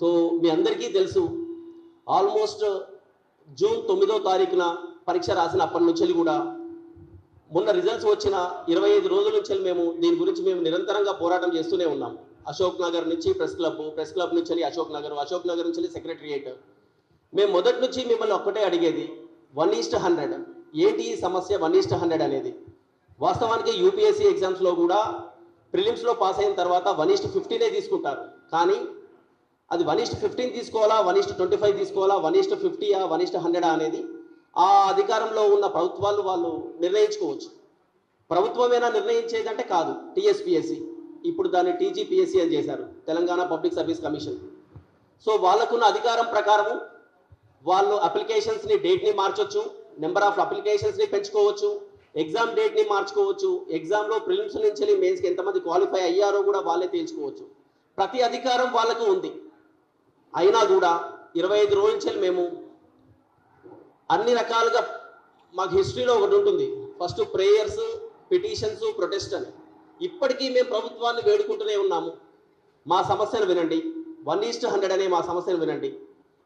So మీ అందరికీ తెలుసు almost June తొమ్మిదో తారీఖున పరీక్ష రాసిన అప్పటి నుంచి కూడా మొన్న రిజల్ట్స్ వచ్చిన ఇరవై ఐదు రోజుల నుంచి మేము దీని గురించి మేము నిరంతరంగా పోరాటం చేస్తూనే ఉన్నాం. అశోక్ నగర్ నుంచి ప్రెస్ క్లబ్ ప్రెస్ క్లబ్ నుంచి అశోక్ నగర్ అశోక్ నగర్ నుంచి సెక్రటరియేట్. మేము మొదటి నుంచి మిమ్మల్ని ఒక్కటే అడిగేది వన్ ఈస్ట్ హండ్రెడ్ ఏంటి ఈ సమస్య వన్ ఈస్ట్ హండ్రెడ్ అనేది. వాస్తవానికి యూపీఎస్సీ ఎగ్జామ్స్లో కూడా ప్రిలిమ్స్లో పాస్ అయిన తర్వాత వన్ ఈస్ట్ ఫిఫ్టీనే తీసుకుంటారు. కానీ అది వన్ ఇస్ట్ ఫిఫ్టీన్ తీసుకోవాలా one is to twenty five తీసుకోవాలా వన్ ఇస్ట్ ఫిఫ్టీయా వన్ ఇస్ట్ హండ్రెడా అనేది ఆ అధికారంలో ఉన్న ప్రభుత్వాలు వాళ్ళు నిర్ణయించుకోవచ్చు. ప్రభుత్వమేనా నిర్ణయించేదంటే కాదు టీఎస్పిఎస్సి. ఇప్పుడు దాన్ని టీజీపీఎస్సి అని చేశారు Telangana public service commission. So వాళ్ళకున్న అధికారం ప్రకారము వాళ్ళు అప్లికేషన్స్ని డేట్ని మార్చొచ్చు నెంబర్ ఆఫ్ అప్లికేషన్స్ని పెంచుకోవచ్చు ఎగ్జామ్ డేట్ని మార్చుకోవచ్చు ఎగ్జామ్లో ప్రిలిమ్స్ నుంచి మెయిన్స్కి ఎంతమంది క్వాలిఫై అయ్యారో కూడా వాళ్ళే తేల్చుకోవచ్చు. ప్రతి అధికారం వాళ్ళకు ఉంది. అయినా కూడా ఇరవై ఐదు రోజుల నుంచి మేము అన్ని రకాలుగా మాకు హిస్టరీలో ఒకటి ఉంటుంది. ఫస్ట్ ప్రేయర్స్ పిటిషన్స్ ప్రొటెస్ట్ అని ఇప్పటికీ మేము ప్రభుత్వాన్ని వేడుకుంటూనే ఉన్నాము. మా సమస్యను వినండి. వన్ ఈస్ట్ హండ్రెడ్ అనే మా సమస్యను వినండి.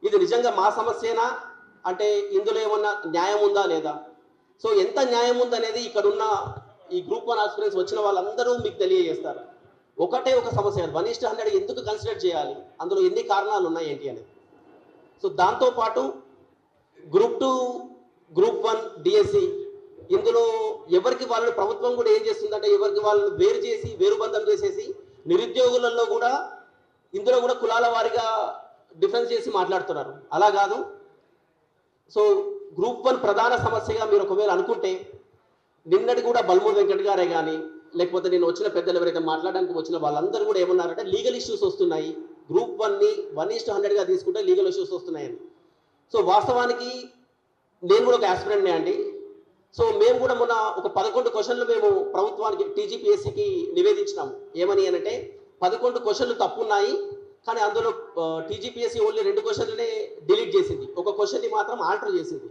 ఇది నిజంగా మా సమస్యేనా? అంటే ఇందులో ఏమన్నా న్యాయం ఉందా లేదా? సో ఎంత న్యాయం ఉందనేది ఇక్కడున్న ఈ గ్రూప్ వన్ ఆస్పిరెన్స్ వచ్చిన వాళ్ళందరూ మీకు తెలియజేస్తారు. ఒకటే ఒక సమస్య వన్ ఇస్ట్ హండ్రెడ్ ఎందుకు కన్సిడర్ చేయాలి? అందులో ఎన్ని కారణాలు ఉన్నాయి ఏంటి అనేది. సో దాంతోపాటు group two group one DSC ఇందులో ఎవరికి వాళ్ళని ప్రభుత్వం కూడా ఏం చేస్తుందంటే ఎవరికి వాళ్ళని వేరు చేసి వేరుబంధం చేసేసి నిరుద్యోగులలో కూడా ఇందులో కూడా కులాల వారిగా డిఫరెన్స్ చేసి మాట్లాడుతున్నారు. అలా కాదు. సో గ్రూప్ వన్ ప్రధాన సమస్యగా మీరు ఒకవేళ అనుకుంటే నిన్నటి కూడా బల్మూర్ వెంకట్ గారే కానీ లేకపోతే నేను వచ్చిన పెద్దలు ఎవరైతే మాట్లాడడానికి వచ్చిన వాళ్ళందరూ కూడా ఏమన్నారంటే లీగల్ ఇష్యూస్ వస్తున్నాయి. గ్రూప్ వన్ని వన్ ఈస్ట్ హండ్రెడ్గా తీసుకుంటే లీగల్ ఇష్యూస్ వస్తున్నాయని. సో వాస్తవానికి నేను కూడా ఒక ఆస్పిరెంట్నే అండి. సో మేము కూడా మొన్న ఒక పదకొండు క్వశ్చన్లు మేము ప్రభుత్వానికి టీజీపీఎస్సికి నివేదించినాము. ఏమని అంటే పదకొండు క్వశ్చన్లు తప్పున్నాయి కానీ అందులో టీజీపీఎస్సీ ఓన్లీ రెండు క్వశ్చన్లనే డిలీట్ చేసింది. ఒక క్వశ్చన్ని మాత్రం ఆల్టర్ చేసింది.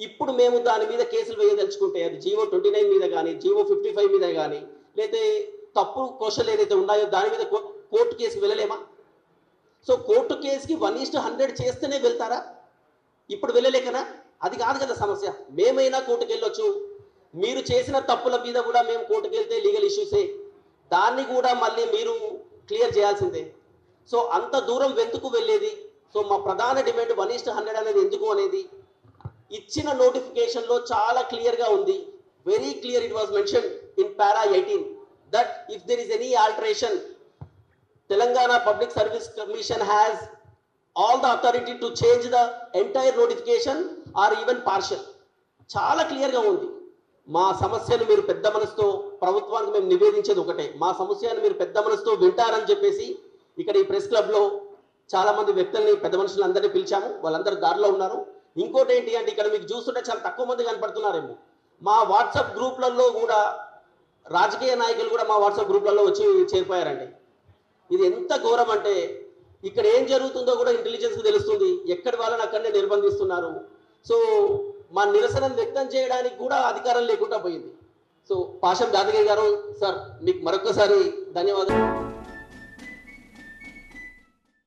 ఇప్పుడు మేము దాని మీద కేసులు వేయదలుచుకుంటే అది జీవో ట్వంటీ నైన్ మీద కానీ జీవో ఫిఫ్టీ ఫైవ్ మీద కానీ లేకపోతే తప్పు క్వశ్చన్లు ఏదైతే ఉన్నాయో దాని మీద కో- కోర్టు కేసు వెళ్ళలేమా? సో కోర్టు కేసుకి వన్ ఈస్ట్ హండ్రెడ్ చేస్తేనే వెళ్తారా? ఇప్పుడు వెళ్ళలేకనా? అది కాదు కదా సమస్య. మేమైనా కోర్టుకు వెళ్ళొచ్చు. మీరు చేసిన తప్పుల మీద కూడా మేము కోర్టుకు వెళ్తే లీగల్ ఇష్యూసే. దాన్ని కూడా మళ్ళీ మీరు క్లియర్ చేయాల్సిందే. సో అంత దూరం వెందుకు వెళ్ళేది? సో మా ప్రధాన డిమాండ్ వన్ ఈస్ట్ హండ్రెడ్ అనేది ఎందుకు అనేది ఇచ్చిన నోటిఫికేషన్లో చాలా క్లియర్గా ఉంది. Very clear it was mention in para eighteen that if there is any alteration Telangana public service commission has all the authority to change the entire notification or even partial చాలా క్లియర్గా ఉంది. మా సమస్యను మీరు పెద్ద మనసుతో ప్రభుత్వానికి మేము నివేదించేది ఒకటే. మా సమస్యను మీరు పెద్ద మనసుతో వింటారని చెప్పేసి ఇక్కడ ఈ ప్రెస్ క్లబ్లో చాలామంది వ్యక్తుల్ని పెద్ద మనుషులందరినీ పిలిచాము. వాళ్ళందరూ దారిలో ఉన్నారు. ఇంకోటి ఏంటి అంటే ఇక్కడ మీకు చూస్తుంటే చాలా తక్కువ మంది కనపడుతున్నారేమో. మా వాట్సాప్ గ్రూప్లలో కూడా రాజకీయ నాయకులు కూడా మా వాట్సాప్ గ్రూప్లలో వచ్చి చేరిపోయారండి. ఇది ఎంత ఘోరం అంటే ఇక్కడ ఏం జరుగుతుందో కూడా ఇంటెలిజెన్స్ తెలుస్తుంది. ఎక్కడి వాళ్ళని అక్కడనే నిర్బంధిస్తున్నారు. సో మా నిరసనం వ్యక్తం చేయడానికి కూడా అధికారం లేకుండా పోయింది. సో పాషం జాదగిరి గారు సార్ మీకు మరొకసారి ధన్యవాదాలు.